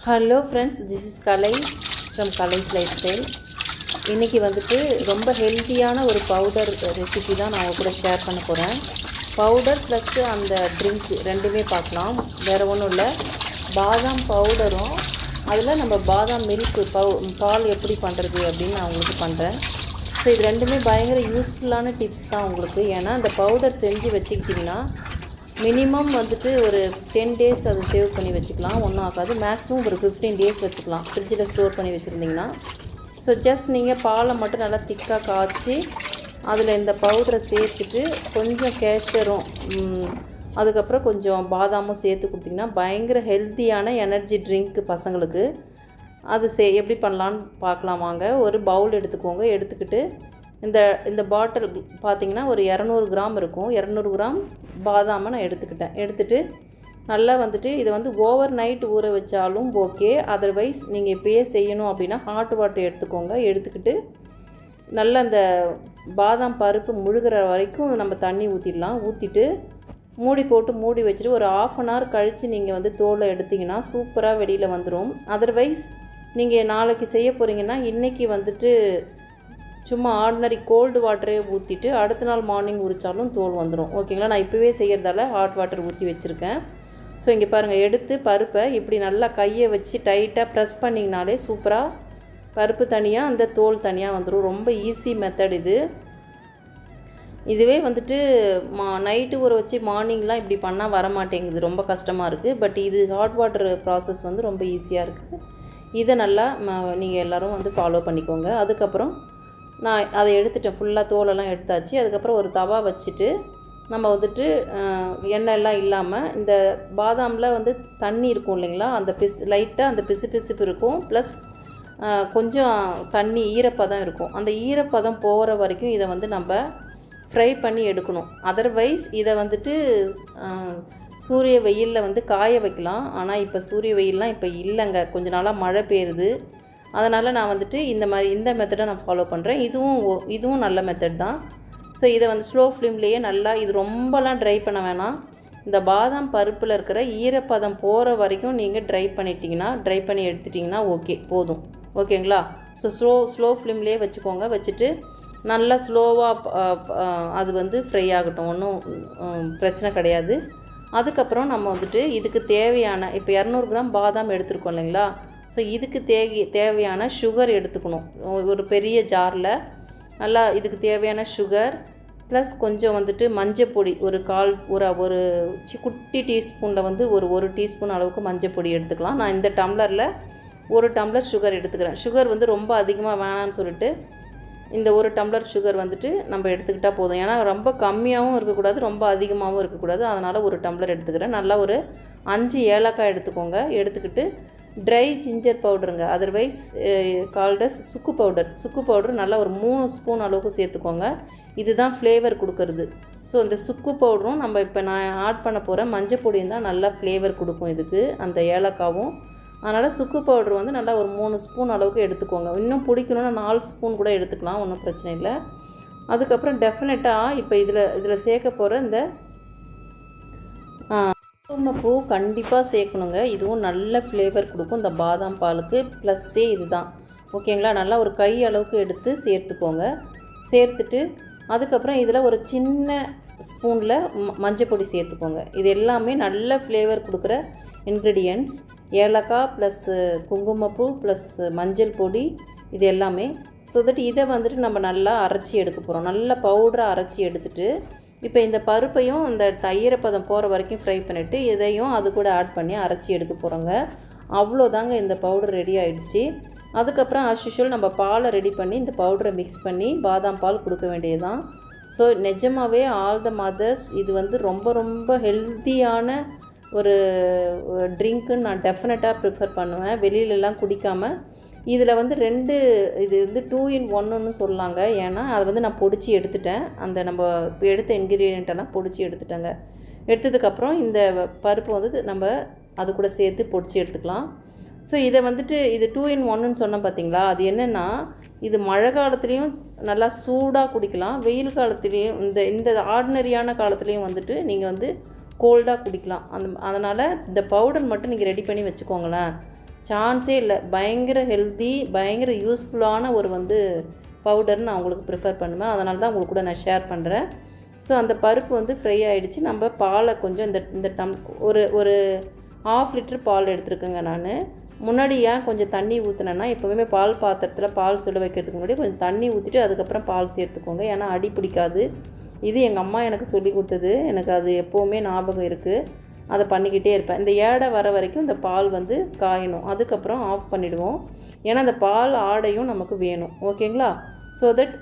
Hello friends this is Kalai from Kalai's life style இன்றைக்கி வந்துட்டு ரொம்ப ஹெல்த்தியான ஒரு பவுடர் ரெசிபி தான் நான் உங்கள் கூட ஷேர் பண்ண போகிறேன் பவுடர் ப்ளஸ்ஸு அந்த ட்ரிங்க் ரெண்டுமே பார்க்கலாம். வேறு ஒன்றும் இல்லை. பாதாம் பவுடரும் அதில் நம்ம பாதாம் மில்க் பவு பால் எப்படி பண்ணுறது அப்படின்னு நான் உங்களுக்கு பண்ணுறேன் ஸோ இது ரெண்டுமே பயங்கர யூஸ்ஃபுல்லான டிப்ஸ் தான் உங்களுக்கு. ஏன்னா அந்த பவுடர் செஞ்சு வச்சுக்கிட்டிங்கன்னா மினிமம் வந்துட்டு ஒரு டென் டேஸ் அதை சேவ் பண்ணி வச்சுக்கலாம். ஒன்றும் ஆகாது. மேக்ஸிமம் ஒரு ஃபிஃப்டீன் டேஸ் வச்சுக்கலாம். ஃப்ரிட்ஜில் ஸ்டோர் பண்ணி வச்சுருந்திங்கன்னா. ஸோ ஜஸ்ட் நீங்கள் பாலை மட்டும் நல்லா திக்காக காய்ச்சி அதில் இந்த பவுடரை சேர்த்துட்டு கொஞ்சம் கேஷரும் அதுக்கப்புறம் கொஞ்சம் பாதாமும் சேர்த்து கொடுத்திங்கன்னா பயங்கர ஹெல்த்தியான எனர்ஜி ட்ரிங்க்கு பசங்களுக்கு. அது சே எப்படி பண்ணலான்னு பார்க்கலாம் வாங்க. ஒரு பவுல் எடுத்துக்கோங்க. எடுத்துக்கிட்டு இந்த இந்த பாட்டில் பார்த்தீங்கன்னா ஒரு இரநூறு கிராம் இருக்கும். இரநூறு கிராம் பாதாமை நான் எடுத்துக்கிட்டேன். எடுத்துகிட்டு நல்லா வந்துட்டு இதை வந்து ஓவர் நைட் ஊற வச்சாலும் ஓகே அதர்வைஸ் நீங்கள் இப்போயே செய்யணும் அப்படின்னா ஹாட் வாட்டர் எடுத்துக்கோங்க. எடுத்துக்கிட்டு நல்லா அந்த பாதாம் பருப்பு முழுகிற வரைக்கும் நம்ம தண்ணி ஊற்றிடலாம் ஊற்றிட்டு மூடி போட்டு மூடி வச்சுட்டு ஒரு ஆஃப் அன் ஹவர் கழித்து நீங்கள் வந்து தோலை எடுத்திங்கன்னா சூப்பராக வெளியில் வந்துடும் அதர்வைஸ் நீங்கள் நாளைக்கு செய்ய போகிறீங்கன்னா இன்றைக்கி வந்துட்டு சும்மா ஆர்டினரி கோல்டு வாட்டரே ஊற்றிட்டு அடுத்த நாள் மார்னிங் உரித்தாலும் தோல் வந்துடும் ஓகேங்களா நான் இப்போவே செய்கிறதால ஹாட் வாட்டர் ஊற்றி வச்சுருக்கேன். ஸோ இங்கே பாருங்கள் எடுத்து பருப்பை இப்படி நல்லா கையை வச்சு டைட்டாக ப்ரெஸ் பண்ணிங்கனாலே சூப்பராக பருப்பு தனியாக அந்த தோல் தனியாக வந்துடும் ரொம்ப ஈஸி மெத்தட் இது. இதுவே வந்துட்டு மா நைட்டு ஊற வச்சு மார்னிங்லாம் இப்படி பண்ணால் வர மாட்டேங்குது ரொம்ப கஷ்டமாக இருக்குது பட் இது ஹாட் வாட்டர் ப்ராசஸ் வந்து ரொம்ப ஈஸியாக இருக்குது இதை நல்லா நீங்கள் எல்லோரும் வந்து ஃபாலோ பண்ணிக்கோங்க. அதுக்கப்புறம் நான் அதை எடுத்துட்டேன். ஃபுல்லாக தோலெல்லாம் எடுத்தாச்சு. அதுக்கப்புறம் ஒரு தவா வச்சுட்டு நம்ம வந்துட்டு எண்ணெய்லாம் இல்லாமல் இந்த பாதாமில் வந்து தண்ணி இருக்கும் இல்லைங்களா? அந்த பிசு லைட்டாக அந்த பிசு பிசுப்பு இருக்கும். ப்ளஸ் கொஞ்சம் தண்ணி ஈரப்பதம் இருக்கும். அந்த ஈரப்பதம் போகிற வரைக்கும் இதை வந்து நம்ம ஃப்ரை பண்ணி எடுக்கணும். அதர்வைஸ் இதை வந்துட்டு சூரிய வெயிலில் வந்து காய வைக்கலாம். ஆனால் இப்போ சூரிய வெயிலெலாம் இப்போ இல்லைங்க. கொஞ்ச நாளாக மழை பெய்யுது. அதனால் நான் வந்துட்டு இந்த மாதிரி இந்த மெத்தடை நான் ஃபாலோ பண்ணுறேன் இதுவும் இதுவும் நல்ல மெத்தட் தான். ஸோ இதை வந்து ஸ்லோ ஃப்ளேம்லேயே நல்லா இது ரொம்பலாம் ட்ரை பண்ண வேணாம். இந்த பாதாம் பருப்பில் இருக்கிற ஈரப்பதம் போகிற வரைக்கும் நீங்கள் ட்ரை பண்ணிட்டீங்கன்னா ட்ரை பண்ணி எடுத்துட்டிங்கன்னா ஓகே போதும். ஓகேங்களா? ஸோ ஸ்லோ ஸ்லோ ஃப்ளேம்லேயே வச்சுக்கோங்க. வச்சுட்டு நல்லா ஸ்லோவாக அது வந்து ஃப்ரை ஆகட்டும். ஒன்றும் பிரச்சனை கிடையாது. அதுக்கப்புறம் நம்ம வந்துட்டு இதுக்கு தேவையான இப்போ இரநூறு கிராம் பாதாம் எடுத்துருக்கோம் இல்லைங்களா? ஸோ இதுக்கு தே தேவையான சுகர் எடுத்துக்கணும். ஒரு பெரிய ஜாரில் நல்லா இதுக்கு தேவையான சுகர் ப்ளஸ் கொஞ்சம் வந்துட்டு மஞ்சள் பொடி ஒரு கால் ஒரு ஒரு குட்டி டீஸ்பூனில் வந்து ஒரு ஒரு டீஸ்பூன் அளவுக்கு மஞ்சள் பொடி எடுத்துக்கலாம். நான் இந்த டம்ளரில் ஒரு டம்ளர் சுகர் எடுத்துக்கிறேன். சுகர் வந்து ரொம்ப அதிகமாக வேணான்னு சொல்லிட்டு இந்த ஒரு டம்ளர் சுகர் வந்துட்டு நம்ம எடுத்துக்கிட்டால் போதும். ஏன்னா ரொம்ப கம்மியாகவும் இருக்கக்கூடாது ரொம்ப அதிகமாகவும் இருக்கக்கூடாது. அதனால் ஒரு டம்ளர் எடுத்துக்கிறேன். நல்லா ஒரு அஞ்சு ஏலக்காய் எடுத்துக்கோங்க. எடுத்துக்கிட்டு ட்ரை ஜிஞ்சர் பவுடருங்க அதர்வைஸ் கால்டஸ் சுக்கு பவுடர் சுக்கு பவுடர் நல்லா ஒரு மூணு ஸ்பூன் அளவுக்கு சேர்த்துக்கோங்க. இதுதான் ஃப்ளேவர் கொடுக்கறது. ஸோ இந்த சுக்கு பவுடரும் நம்ம இப்போ நான் ஆட் பண்ண போகிற மஞ்சள் பொடியும் தான் நல்லா ஃப்ளேவர் கொடுக்கும் இதுக்கு அந்த ஏலக்காவும். அதனால் சுக்கு பவுடர் வந்து நல்லா ஒரு மூணு ஸ்பூன் அளவுக்கு எடுத்துக்கோங்க. இன்னும் பிடிக்கணும்னா நாலு ஸ்பூன் கூட எடுத்துக்கலாம் ஒன்றும் பிரச்சனை இல்லை. அதுக்கப்புறம் டெஃபினட்டாக இப்போ இதில் இதில் சேர்க்க போகிற இந்த குங்குமப்பூ கண்டிப்பாக சேர்க்கணுங்க. இதுவும் நல்ல ஃப்ளேவர் கொடுக்கும். இந்த பாதாம் பாலுக்கு ப்ளஸ்ஸே இது தான் ஓகேங்களா? நல்லா ஒரு கை அளவுக்கு எடுத்து சேர்த்துக்கோங்க. சேர்த்துட்டு அதுக்கப்புறம் இதில் ஒரு சின்ன ஸ்பூனில் மஞ்சள் பொடி சேர்த்துக்கோங்க. இது எல்லாமே நல்ல ஃப்ளேவர் கொடுக்குற இன்க்ரீடியன்ட்ஸ் ஏலக்காய் ப்ளஸ்ஸு குங்குமப்பூ ப்ளஸ் மஞ்சள் பொடி இது எல்லாமே. ஸோ தட் இதை வந்துட்டு நம்ம நல்லா அரைச்சி எடுக்க போகிறோம் நல்ல பவுடராக அரைச்சி எடுத்துகிட்டு இப்போ இந்த பருப்பையும் இந்த தயிரப்பதம் போகிற வரைக்கும் ஃப்ரை பண்ணிவிட்டு இதையும் அது கூட ஆட் பண்ணி அரைச்சி எடுக்க போகிறோங்க அவ்வளோதாங்க இந்த பவுடர் ரெடி ஆகிடுச்சு அதுக்கப்புறம் ஆஸ் நம்ம பாலை ரெடி பண்ணி இந்த பவுடரை மிக்ஸ் பண்ணி பாதாம் பால் கொடுக்க வேண்டியது தான் ஸோ நிஜமாகவே ஆல் த மதர்ஸ் இது வந்து ரொம்ப ரொம்ப ஹெல்த்தியான ஒரு ட்ரிங்க்குன்னு நான் டெஃபினட்டாக ப்ரிஃபர் பண்ணுவேன். வெளியிலலாம் குடிக்காமல் இதில் வந்து ரெண்டு இது வந்து டூ இன் ஒன்றுன்னு சொல்லாங்க. ஏன்னா அதை வந்து நான் பொடிச்சு எடுத்துட்டேன். அந்த நம்ம இப்போ எடுத்த இன்க்ரீடியண்ட்டெல்லாம் பொடிச்சு எடுத்துட்டேங்க. எடுத்ததுக்கப்புறம் இந்த பருப்பு வந்து நம்ம அது கூட சேர்த்து பொடிச்சு எடுத்துக்கலாம். ஸோ இதை வந்துட்டு இது டூ இன் ஒன்றுன்னு சொன்னோம் பார்த்தீங்களா அது என்னென்னா இது மழை காலத்துலேயும் நல்லா சூடாக குடிக்கலாம். வெயில் காலத்துலேயும் இந்த இந்த ஆர்டினரியான காலத்துலேயும் வந்துட்டு நீங்கள் வந்து கோல்டாக குடிக்கலாம். அந்த அதனால் இந்த பவுடர் மட்டும் நீங்கள் ரெடி பண்ணி வச்சுக்கோங்களேன். சான்ஸே இல்லை. பயங்கர ஹெல்தி பயங்கர யூஸ்ஃபுல்லான ஒரு வந்து பவுடர்னு நான் உங்களுக்கு ப்ரிஃபர் பண்ணுவேன். அதனால தான் உங்களுக்கு கூட நான் ஷேர் பண்ணுறேன் ஸோ அந்த பருப்பு வந்து ஃப்ரை ஆகிடுச்சு நம்ம பாலை கொஞ்சம் இந்த இந்த டம் ஒரு ஒரு ஆஃப் லிட்டர் பால் எடுத்துருக்கேங்க நான். முன்னாடி ஏன் கொஞ்சம் தண்ணி ஊற்றினேன்னா எப்போவுமே பால் பாத்திரத்தில் பால் சுட வைக்கிறதுக்கு முன்னாடி கொஞ்சம் தண்ணி ஊற்றிட்டு அதுக்கப்புறம் பால் சேர்த்துக்கோங்க. ஏன்னா அடி பிடிக்காது. இது எங்கள் அம்மா எனக்கு சொல்லி கொடுத்தது. எனக்கு அது எப்போவுமே ஞாபகம் இருக்குது அதை பண்ணிக்கிட்டே இருப்பேன். இந்த ஏடை வர வரைக்கும் இந்த பால் வந்து காயணும். அதுக்கப்புறம் ஆஃப் பண்ணிவிடுவோம் ஏன்னா அந்த பால் ஆடையும் நமக்கு வேணும். ஓகேங்களா? ஸோ தட்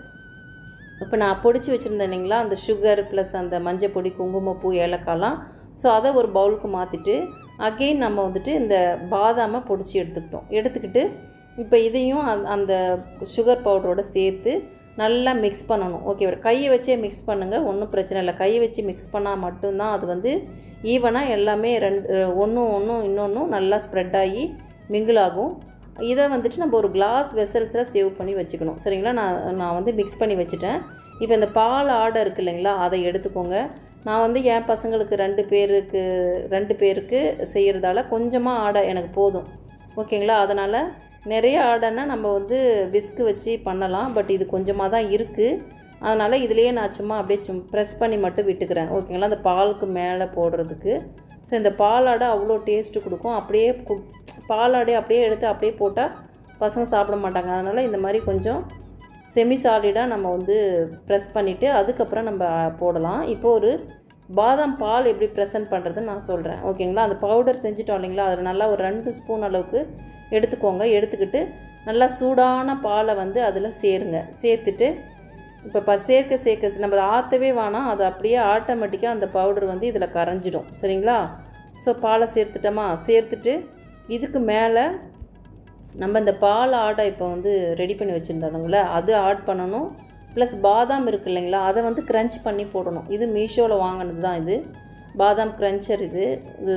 இப்போ நான் பொடிச்சு வச்சுருந்தேன் இல்லைங்களா? அந்த சுகர் ப்ளஸ் அந்த மஞ்சள் பொடி குங்குமப்பூ ஏலக்காய்லாம். ஸோ அதை ஒரு பவுலுக்கு மாற்றிட்டு அகெயின் நம்ம வந்துட்டு இந்த பாதாமை பொடிச்சு எடுத்துக்கிட்டோம். எடுத்துக்கிட்டு இப்போ இதையும் அந்த- அந்த சுகர் பவுடரோடு சேர்த்து நல்லா மிக்ஸ் பண்ணணும். ஓகே கையை வச்சே மிக்ஸ் பண்ணுங்கள் ஒன்றும் பிரச்சனை இல்லை. கையை வச்சு மிக்ஸ் பண்ணால் மட்டும்தான் அது வந்து ஈவனாக எல்லாமே ரெண்டு ஒன்றும் ஒன்றும் இன்னொன்றும் நல்லா ஸ்ப்ரெட் ஆகி மிங்கிள் ஆகும். இதை வந்துட்டு நம்ம ஒரு கிளாஸ் வெசல்ஸில் சேவ் பண்ணி வச்சுக்கணும். சரிங்களா? நான் நான் வந்து மிக்ஸ் பண்ணி வச்சுட்டேன். இப்போ இந்த பால் ஆடை இருக்குது இல்லைங்களா? அதை எடுத்துக்கோங்க. நான் வந்து என் பசங்களுக்கு ரெண்டு பேருக்கு ரெண்டு பேருக்கு செய்கிறதால கொஞ்சமாக ஆடை எனக்கு போதும். ஓகேங்களா அதனால் நிறைய ஆடைன்னா நம்ம வந்து விஸ்க்கு வச்சு பண்ணலாம் பட் இது கொஞ்சமாக தான் இருக்குது அதனால் இதுலேயே நான் சும்மா அப்படியே சும் ப்ரெஸ் பண்ணி மட்டும் விட்டுக்கிறேன். ஓகேங்களா? அந்த பாலுக்கு மேலே போடுறதுக்கு. ஸோ இந்த பாலாடை அவ்வளோ டேஸ்ட்டு கொடுக்கும். அப்படியே கு பாலாடை அப்படியே எடுத்து அப்படியே போட்டால் பசங்க சாப்பிட மாட்டாங்க. அதனால் இந்த மாதிரி கொஞ்சம் செமி சாலிடாக நம்ம வந்து ப்ரெஸ் பண்ணிவிட்டு அதுக்கப்புறம் நம்ம போடலாம். இப்போ ஒரு பாதாம் பால் எப்படி ப்ரெசென்ட் பண்ணுறதுன்னு நான் சொல்கிறேன் ஓகேங்களா? அந்த பவுடர் செஞ்சுட்டோம் இல்லைங்களா? அதில் நல்லா ஒரு ரெண்டு ஸ்பூன் அளவுக்கு எடுத்துக்கோங்க. எடுத்துக்கிட்டு நல்லா சூடான பாலை வந்து அதில் சேருங்க. சேர்த்துட்டு இப்போ ப சேர்க்க சேர்க்க நம்ம ஆற்றவே வேணாம். அது அப்படியே ஆட்டோமேட்டிக்காக அந்த பவுடர் வந்து இதில் கரைஞ்சிடும். சரிங்களா? ஸோ பாலை சேர்த்துட்டோமா? சேர்த்துட்டு இதுக்கு மேலே நம்ம இந்த பால் ஆடை இப்போ வந்து ரெடி பண்ணி வச்சுருந்தோம்ல அது ஆட் பண்ணணும். ப்ளஸ் பாதாம் இருக்கு இல்லைங்களா அதை வந்து க்ரன்ச் பண்ணி போடணும். இது மீஷோவில் வாங்கினது தான் இது. பாதாம் க்ரன்ச்சர் இது. இது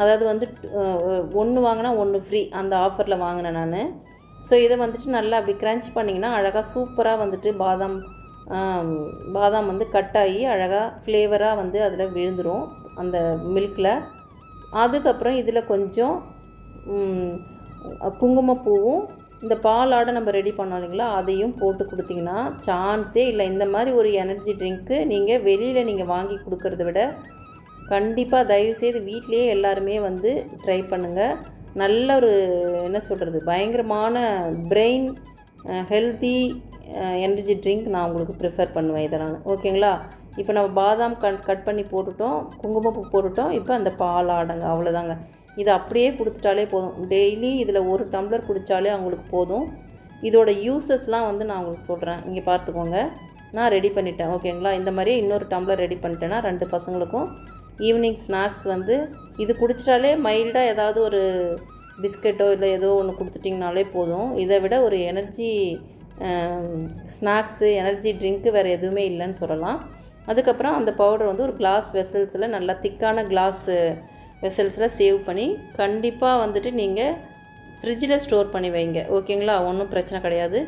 அதாவது வந்து ஒன்று வாங்கினா ஒன்று ஃப்ரீ அந்த ஆஃபரில் வாங்கினேன் நான். ஸோ இதை வந்துட்டு நல்லா அப்படி க்ரன்ச் பண்ணிங்கன்னா அழகாக சூப்பராக வந்துட்டு பாதாம் பாதாம் வந்து கட் ஆகி அழகாக ஃப்ளேவராக வந்து அதில் விழுந்துடும் அந்த மில்கில் அதுக்கப்புறம் இதில் கொஞ்சம் குங்குமப்பூவும் இந்த பாலாடை நம்ம ரெடி பண்ணோம் இல்லைங்களா? அதையும் போட்டு கொடுத்தீங்கன்னா சான்ஸே இல்லை. இந்த மாதிரி ஒரு எனர்ஜி ட்ரிங்க்கு நீங்கள் வெளியில் நீங்கள் வாங்கி கொடுக்கறத விட கண்டிப்பாக தயவுசெய்து வீட்டிலேயே எல்லாருமே வந்து ட்ரை பண்ணுங்கள் நல்ல ஒரு என்ன சொல்கிறது பயங்கரமான பிரெயின் ஹெல்த்தி எனர்ஜி ட்ரிங்க் நான் உங்களுக்கு ப்ரிஃபர் பண்ணுவேன் இதை நான். ஓகேங்களா இப்போ நம்ம பாதாம் கட் கட் பண்ணி போட்டுட்டோம் குங்குமப்பூ போட்டுட்டோம். இப்போ அந்த பால் ஆடங்க அவ்வளோதாங்க இதை அப்படியே கொடுத்துட்டாலே போதும். டெய்லி இதில் ஒரு டம்ளர் குடித்தாலே அவங்களுக்கு போதும். இதோட யூசஸ்லாம் வந்து நான் உங்களுக்கு சொல்கிறேன் இங்கே பார்த்துக்கோங்க. நான் ரெடி பண்ணிட்டேன். ஓகேங்களா இந்த மாதிரியே இன்னொரு டம்ளர் ரெடி பண்ணிட்டேன்னா ரெண்டு பசங்களுக்கும் ஈவினிங் ஸ்நாக்ஸ் வந்து இது குடிச்சிட்டாலே மைல்டாக ஏதாவது ஒரு பிஸ்கெட்டோ இல்லை ஏதோ ஒன்று கொடுத்துட்டிங்கனாலே போதும். இதை விட ஒரு எனர்ஜி ஸ்நாக்ஸு எனர்ஜி ட்ரிங்க்கு வேறு எதுவுமே இல்லைன்னு சொல்லலாம். அதுக்கப்புறம் அந்த பவுடர் வந்து ஒரு கிளாஸ் வெசல்ஸில் நல்லா திக்கான கிளாஸு வெசல்ஸில் சேவ் பண்ணி கண்டிப்பாக வந்துட்டு நீங்கள் ஃப்ரிட்ஜில் ஸ்டோர் பண்ணி வைங்க. ஓகேங்களா? ஒன்றும் பிரச்சனை கிடையாது.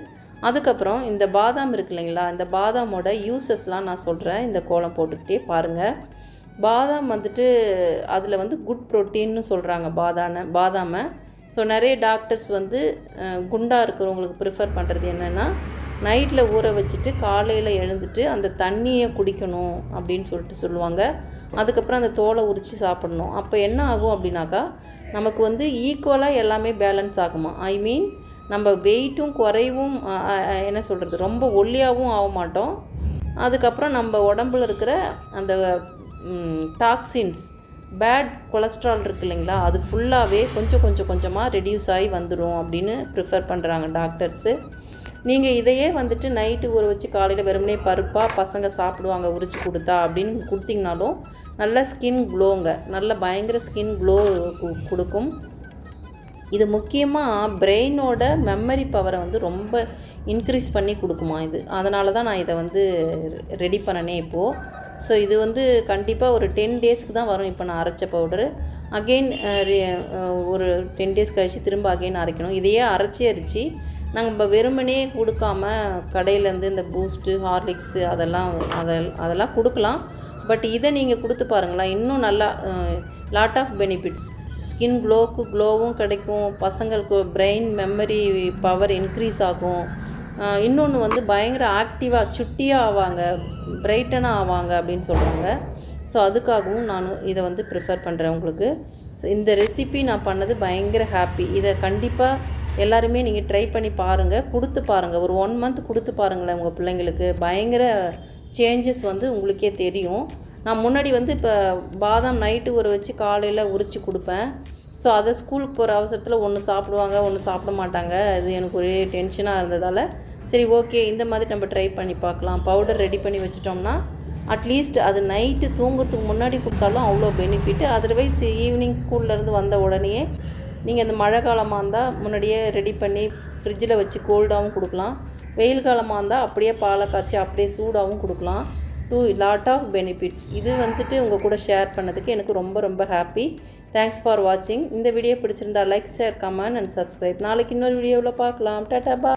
அதுக்கப்புறம் இந்த பாதாம் இருக்கு இல்லைங்களா? இந்த பாதாமோட யூசஸ்லாம் நான் சொல்கிறேன். இந்த கோலம் போட்டுக்கிட்டே பாருங்கள் பாதாம் வந்துட்டு அதில் வந்து குட் ப்ரோட்டீன்னு சொல்கிறாங்க பாதான பாதாமை. ஸோ நிறைய டாக்டர்ஸ் வந்து குண்டாக இருக்கிறவங்களுக்கு ப்ரிஃபர் பண்ணுறது என்னென்னா நைட்டில் ஊற வச்சுட்டு காலையில் எழுந்துட்டு அந்த தண்ணியை குடிக்கணும் அப்படின்னு சொல்லிட்டு சொல்லுவாங்க. அதுக்கப்புறம் அந்த தோலை உரித்து சாப்பிடணும். அப்போ என்ன ஆகும் அப்படின்னாக்கா நமக்கு வந்து ஈக்குவலாக எல்லாமே பேலன்ஸ் ஆகுமா? ஐ மீன் நம்ம வெயிட்டும் குறைவும் என்ன சொல்கிறது ரொம்ப ஒல்லியாகவும் ஆக மாட்டோம். அதுக்கப்புறம் நம்ம உடம்புல இருக்கிற அந்த டாக்ஸின்ஸ் பேட் கொலஸ்ட்ரால் இருக்கு இல்லைங்களா அது ஃபுல்லாகவே கொஞ்சம் கொஞ்சம் கொஞ்சமாக ரெடியூஸ் ஆகி வந்துடும் அப்படின்னு ப்ரிஃபர் பண்ணுறாங்க டாக்டர்ஸு நீங்கள் இதையே வந்துட்டு நைட்டு ஊற வச்சு காலையில் வெறுமனே பருப்பாக பசங்க சாப்பிடுவாங்க உரிச்சு கொடுத்தா அப்படின்னு கொடுத்தீங்கனாலும் நல்ல ஸ்கின் க்ளோங்க நல்ல பயங்கர ஸ்கின் க்ளோ கொடுக்கும். இது முக்கியமாக பிரெயினோட மெமரி பவரை வந்து ரொம்ப இன்க்ரீஸ் பண்ணி கொடுக்குமா இது. அதனால தான் நான் இதை வந்து ரெடி பண்ணனே இப்போது ஸோ இது வந்து கண்டிப்பாக ஒரு டென் டேஸ்க்கு தான் வரும். இப்போ நான் அரைச்ச பவுடரு அகெயின் ஒரு டென் டேஸ் கழித்து திரும்ப அகெயின் அரைக்கணும். இதையே அரைச்சி அரிச்சு நாங்கள் இப்போ வெறுமனே கொடுக்காம கடையிலேருந்து இந்த பூஸ்ட்டு ஹார்லிக்ஸு அதெல்லாம் அதை அதெல்லாம் கொடுக்கலாம். பட் இதை நீங்கள் கொடுத்து பாருங்களேன் இன்னும் நல்லா லாட் ஆஃப் பெனிஃபிட்ஸ் ஸ்கின் க்ளோவுக்கு க்ளோவும் கிடைக்கும். பசங்களுக்கு பிரெயின் மெமரி பவர் இன்க்ரீஸ் ஆகும். இன்னொன்று வந்து பயங்கர ஆக்டிவாக சுட்டியாக ஆவாங்க. பிரைட்டனாக ஆவாங்க அப்படின்னு சொல்கிறாங்க ஸோ அதுக்காகவும் நான் இதை வந்து ப்ரிஃபர் பண்ணுறேன் உங்களுக்கு. ஸோ இந்த ரெசிபி நான் பண்ணது பயங்கர ஹாப்பி இதை கண்டிப்பாக எல்லாருமே நீங்கள் ட்ரை பண்ணி பாருங்கள் கொடுத்து பாருங்கள் ஒரு ஒன் மந்த் கொடுத்து பாருங்களேன் உங்கள் பிள்ளைங்களுக்கு. பயங்கர சேஞ்சஸ் வந்து உங்களுக்கே தெரியும். நான் முன்னாடி வந்து இப்போ பாதாம் நைட்டு ஒரு வச்சு காலையில் உரித்து கொடுப்பேன். ஸோ அதை ஸ்கூலுக்கு போகிற அவசரத்தில் ஒன்று சாப்பிடுவாங்க ஒன்று சாப்பிட மாட்டாங்க. அது எனக்கு ஒரே டென்ஷனாக இருந்ததால் சரி ஓகே இந்த மாதிரி நம்ம ட்ரை பண்ணி பார்க்கலாம். பவுடர் ரெடி பண்ணி வச்சிட்டோம்னா அட்லீஸ்ட் அது நைட்டு தூங்குறதுக்கு முன்னாடி கொடுத்தாலும் அவ்வளோ பெனிஃபிட் அதர்வைஸ் ஈவினிங் ஸ்கூல்லேருந்து வந்த உடனே நீங்கள் இந்த மழை காலமாக இருந்தால் முன்னாடியே ரெடி பண்ணி ஃப்ரிட்ஜில் வச்சு கோல்டாகவும் கொடுக்கலாம். வெயில் காலமாக இருந்தால் அப்படியே பாலை காய்ச்சி அப்படியே சூடாகவும் கொடுக்கலாம். டூ லாட் ஆஃப் பெனிஃபிட்ஸ் இது வந்துட்டு உங்கள் கூட ஷேர் பண்ணதுக்கு எனக்கு ரொம்ப ரொம்ப ஹாப்பி தேங்க்ஸ் ஃபார் வாட்சிங் இந்த வீடியோ பிடிச்சிருந்தா like share comment and subscribe நாளைக்கு இன்னொரு வீடியோவில் பார்க்கலாம். டாட்டா பா